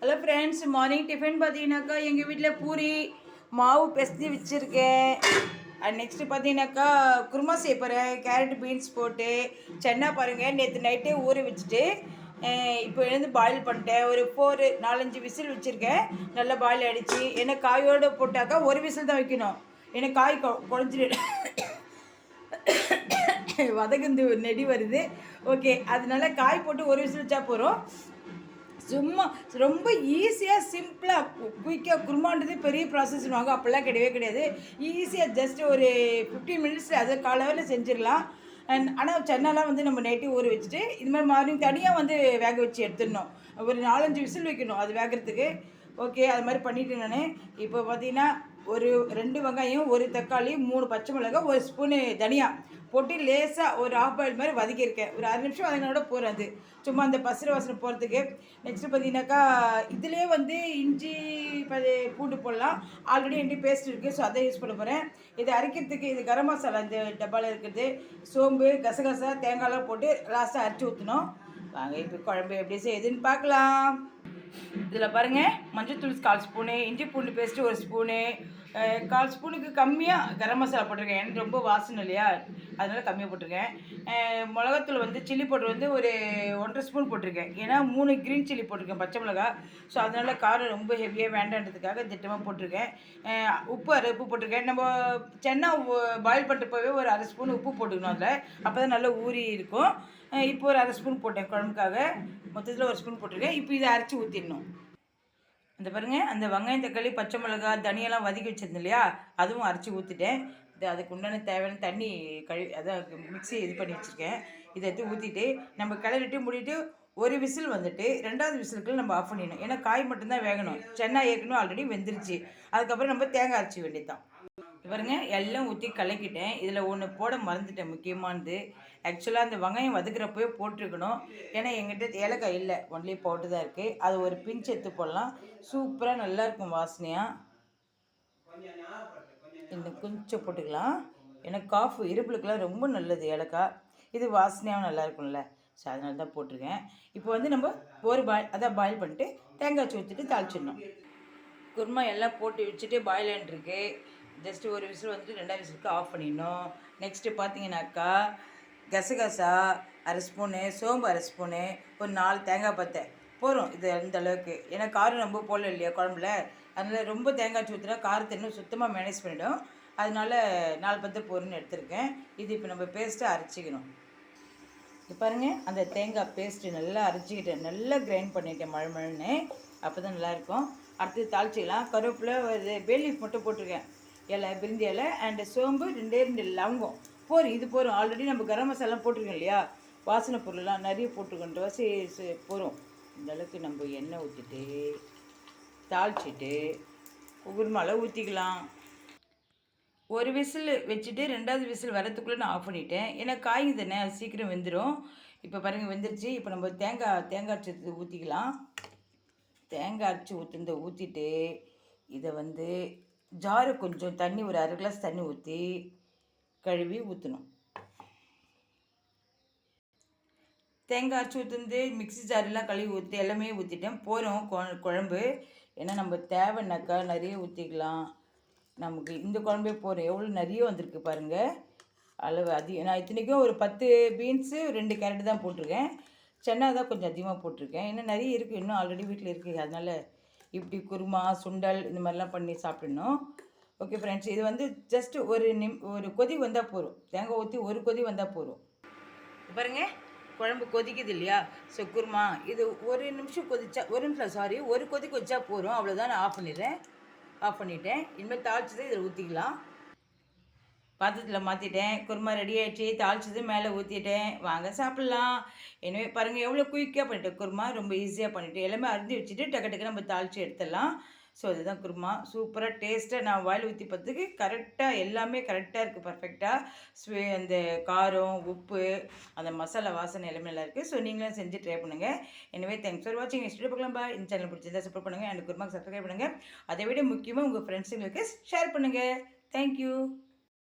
Hello friends morning tiffin பார்த்தீங்கன்னாக்கா எங்கள் வீட்டில் பூரி மாவு பெசஞ்சு வச்சுருக்கேன். அண்ட் நெக்ஸ்ட்டு பார்த்தீங்கன்னாக்கா குருமா செய்ய போகிறேன் கேரட் பீன்ஸ் போட்டு சென்னா பாருங்கள் நேற்று நைட்டே ஊற வச்சுட்டு இப்போ எழுந்து பாயில் பண்ணிட்டேன். ஒரு ஃபோர் நாலஞ்சு விசில் வச்சுருக்கேன். நல்லா பாயில் அடித்து ஏன்னா காயோடு போட்டாக்கா ஒரு விசில் தான் வைக்கணும். ஏன்னா காய் கொ குழஞ்சிடு வதகுந்து நெடி வருது. ஓகே அதனால காய் போட்டு ஒரு விசில் வச்சா போகிறோம் சும்மா ரொம்ப ஈஸியாக சிம்பிளாக குயிக்காக குருமான்றது பெரிய ப்ராசஸ்னுவாங்க அப்போல்லாம் கிடையவே கிடையாது. ஈஸியாக ஜஸ்ட் ஒரு ஃபிஃப்டீன் மினிட்ஸ் அதை காலையில் செஞ்சிடலாம். அண்ட் ஆனால் சென்னாலாம் வந்து நம்ம நைட்டு ஊற வச்சுட்டு இது மாதிரி மார்னிங் தனியாக வந்து வேக வச்சு எடுத்துடணும். ஒரு நாலஞ்சு விசில் வைக்கணும் அது வேகிறதுக்கு. ஓகே அது மாதிரி பண்ணிவிட்டு நான். இப்போ பார்த்தீங்கன்னா ஒரு ரெண்டு வெங்காயம் ஒரு தக்காளி மூணு பச்சை மிளகாய் ஒரு ஸ்பூனு தனியா போட்டு லேசாக ஒரு ஆஃப் பாயில் மாதிரி வதக்கியிருக்கேன். ஒரு அரை நிமிஷம் வதங்கினோட போகிறது சும்மா அந்த பசுர வாசனை போகிறதுக்கு நெக்ஸ்ட்டு பார்த்தீங்கன்னாக்கா இதுலேயே வந்து இஞ்சி பூண்டு போடலாம். ஆல்ரெடி என்கிட்ட பேஸ்ட் இருக்குது ஸோ அதை யூஸ் பண்ண போகிறேன் இதை அரைக்கிறதுக்கு இது கரம் மசாலா இந்த டப்பாவில் இருக்கிறது சோம்பு கசகசா தேங்காய்லாம் போட்டு லாஸ்ட்டாக அரைச்சி ஊற்றணும் வாங்க இப்போ குழம்பு எப்படி செய்யுதுன்னு பார்க்கலாம். இதில் பாருங்கள் மஞ்சள்தூள் கால் ஸ்பூனு இஞ்சி பூண்டு பேஸ்ட்டு ஒரு ஸ்பூனு கால் ஸ்பூனுக்கு கம்மியாக கரம் மசாலா போட்டிருக்கேன். எனக்கு ரொம்ப வாசனை இல்லையா? அதனால கம்மியாக போட்டிருக்கேன். மிளகாத்தூள் வந்து சில்லி பவுடர் வந்து ஒரு ஒன்றரை ஸ்பூன் போட்டிருக்கேன். ஏன்னா மூணு க்ரீன் சில்லி போட்டிருக்கேன் பச்சை மிளகா. ஸோ அதனால காரம் ரொம்ப ஹெவியாக வேண்டான்றதுக்காக திட்டமாக போட்டிருக்கேன். உப்பு அரை உப்பு போட்டிருக்கேன். நம்ம சென்னா பாயில் பண்ணுறப்பவே ஒரு அரை ஸ்பூன் உப்பு போட்டுக்கணும் அதில். அப்போ தான் நல்லா ஊறி இருக்கும். இப்போ ஒரு அரை ஸ்பூன் போட்டேன் குழம்புக்காக. மொத்தத்தில் ஒரு ஸ்பூன் போட்டிருக்கேன். இப்போ இதை அரைச்சி ஊற்றிடணும் இந்த பாருங்க அந்த வெங்காயம் தக்காளி பச்சை மிளகாய் தனியெல்லாம் வதக்கி வச்சிருந்தேன் இல்லையா? அதுவும் அரைச்சி ஊற்றிட்டேன் இது அதுக்கு உண்டான தேவையான தண்ணி கழுவி அதான் மிக்ஸி இது பண்ணி வச்சுருக்கேன். இதை எடுத்து ஊற்றிட்டு நம்ம கிளறிட்டு மூடிட்டு ஒரு விசில் வந்துட்டு ரெண்டாவது விசிலுக்குள்ள நம்ம ஆஃப் பண்ணிடணும். ஏன்னா காய் மட்டும்தான் வேகணும். சென்னா ஏற்கனவே ஆல்ரெடி வெந்துருச்சு. அதுக்கப்புறம் நம்ம தேங்காய் அரைச்சி வேண்டியதான் பாருங்க எல்லாம் ஊற்றி கலக்கிட்டேன். இதில் ஒன்று போட மறந்துட்டேன் முக்கியமானது. ஆக்சுவலாக அந்த வெங்காயம் வதக்குறப்போயே போட்டிருக்கணும். ஏன்னா எங்கிட்ட ஏலக்காய் இல்லை. ஒன்லி பவுட்டு தான் இருக்குது அது ஒரு பிஞ்ச் எடுத்து போடலாம். சூப்பராக நல்லாயிருக்கும் வாசனையாக இன்னும் கொஞ்சம் போட்டுக்கலாம். ஏன்னா காஃபு இருப்புலுக்கெல்லாம் ரொம்ப நல்லது ஏலக்காய் இது வாசனையாகவும் நல்லா இருக்கும்ல. ஸோ அதனால தான் போட்டிருக்கேன். இப்போ வந்து நம்ம ஒரு பாயில் அதான் பாயில் பண்ணிட்டு தேங்காய் ஊற்றிட்டு தாளிச்சிடணும். குருமா எல்லாம் போட்டு வச்சுட்டு பாயில் இருக்கு ஜஸ்ட்டு ஒரு விசில் வந்துட்டு ரெண்டாவது விசிலுக்கு ஆஃப் பண்ணிடணும். நெக்ஸ்ட்டு பார்த்தீங்கன்னாக்கா கசகசா அரை ஸ்பூனு சோம்பு அரை ஸ்பூனு ஒரு நாலு தேங்காய் பத்தை. போகிறோம் இது இந்த அளவுக்கு? ஏன்னா காரம் ரொம்ப போடல இல்லையா குழம்புல? அதனால் ரொம்ப தேங்காய் ஊற்றினா காரத்தை இன்னும் சுத்தமாக மேனேஜ் பண்ணிடும். அதனால நாலு பத்து பொருள்னு எடுத்திருக்கேன். இது இப்போ நம்ம பேஸ்ட்டாக அரைச்சிக்கணும். இது பாருங்கள் அந்த தேங்காய் பேஸ்ட்டு நல்லா அரைச்சிக்கிட்டேன். நல்லா கிரைண்ட் பண்ணிட்டேன் மழை மழைன்னு. அப்போ தான் நல்லாயிருக்கும் அடுத்து தாளிச்சிக்கலாம். கருவேப்பில் ஒரு பேலீஃப் மட்டும் போட்டிருக்கேன். இலை பிரிந்தி இலை அண்டு சோம்பு ரெண்டே ரெண்டு லவங்கம். போரும் இது போகிறோம் ஆல்ரெடி நம்ம கரம் மசாலா போட்டிருக்கோம் இல்லையா? வாசனை பொருள்லாம் நிறைய போட்டுக்கின்ற வாசி போகிறோம் இந்த அளவுக்கு நம்ம எண்ணெய் ஊற்றிட்டு தாளிச்சிட்டு குருமால ஊற்றிக்கலாம் ஒரு விசில் வச்சுட்டு ரெண்டாவது விசில் வரத்துக்குள்ளே நான் ஆஃப் பண்ணிட்டேன். ஏன்னா காய் தானே அது சீக்கிரம் வெந்துடும் இப்போ பாருங்கள் வெந்துருச்சு. இப்போ நம்ம தேங்காய் தேங்காய் அரைச்சி ஊற்றிக்கலாம் தேங்காய் அரைச்சி ஊற்றுந்த ஊற்றிட்டு இதை வந்து ஜாரு கொஞ்சம் தண்ணி ஒரு அரை கிளாஸ் தண்ணி ஊற்றி கழுவி ஊற்றணும் தேங்காய் அரைச்சி ஊற்றுந்து மிக்ஸி ஜாரெலாம் கழுவி ஊற்றி எல்லாமே ஊற்றிட்டேன் போகிறோம் குழம்பு. ஏன்னா நம்ம தேவைன்னாக்கா நிறைய ஊற்றிக்கலாம் நமக்கு இந்த குழம்பே போகிறோம் எவ்வளோ நிறைய வந்திருக்கு பாருங்கள் அளவு அதிகம். நான் இத்தனைக்கும் ஒரு பத்து பீன்ஸு ரெண்டு கேரட் தான் போட்டிருக்கேன். சென்னா தான் கொஞ்சம் அதிகமாக போட்டிருக்கேன். ஏன்னா நிறைய இருக்குது இன்னும் ஆல்ரெடி வீட்டில் இருக்குது அதனால் இப்படி குருமா சுண்டல் இந்த மாதிரிலாம் பண்ணி சாப்பிடணும். ஓகே ஃப்ரெண்ட்ஸ் இது வந்து ஜஸ்ட் ஒரு நிம் ஒரு கொதி வந்தால் போதும். தேங்காய் ஊற்றி ஒரு கொதி வந்தால் போதும். பாருங்க குழம்பு கொதிக்குது இல்லையா? ஸோ குருமா இது ஒரு நிமிஷம் கொதிச்சா ஒரு நிமிஷம் சாரி ஒரு கொதி கொதிச்சா போதும். அவ்வளோதான் நான் ஆஃப் பண்ணிடுறேன். ஆஃப் பண்ணிட்டேன். இனிமேல் தாளிச்சதை இதில் ஊற்றிக்கலாம் பாத்திரத்தில் மாற்றிட்டேன் குருமா ரெடி ஆயிடுச்சு. தாளிச்சது மேலே ஊற்றிட்டேன் வாங்க சாப்பிட்லாம். எனவே பாருங்கள் எவ்வளோ குயிக்காக பண்ணிட்டேன். குருமா ரொம்ப ஈஸியாக பண்ணிவிட்டு எல்லாமே அரிஞ்சு வச்சுட்டு டக்கு டக்கு நம்ம தாளித்து எடுத்துடலாம். ஸோ அதுதான் குருமா. சூப்பராக டேஸ்ட்டாக நான் வாயில் ஊற்றி பார்த்துக்கு கரெக்டாக எல்லாமே கரெக்டாக இருக்குது பர்ஃபெக்டாக ஸ்வே அந்த காரம் உப்பு அந்த மசாலா வாசனை எல்லாமே நல்லா இருக்குது ஸோ நீங்களும் செஞ்சு ட்ரை பண்ணுங்கள் எனவே தேங்க்ஸ் ஃபார் வாட்சிங் நெக்ஸ்ட் பார்க்கலாம் பா இந்த சேனல் பிடிச்சிருந்தா சப்போர்ட் பண்ணுங்கள் அண்ட் குருமாக்கு சப்ஸ்கிரைப் பண்ணுங்கள் அதை விட முக்கியமாக உங்கள் ஃப்ரெண்ட்ஸுங்களுக்கு ஷேர் பண்ணுங்கள் தேங்க்யூ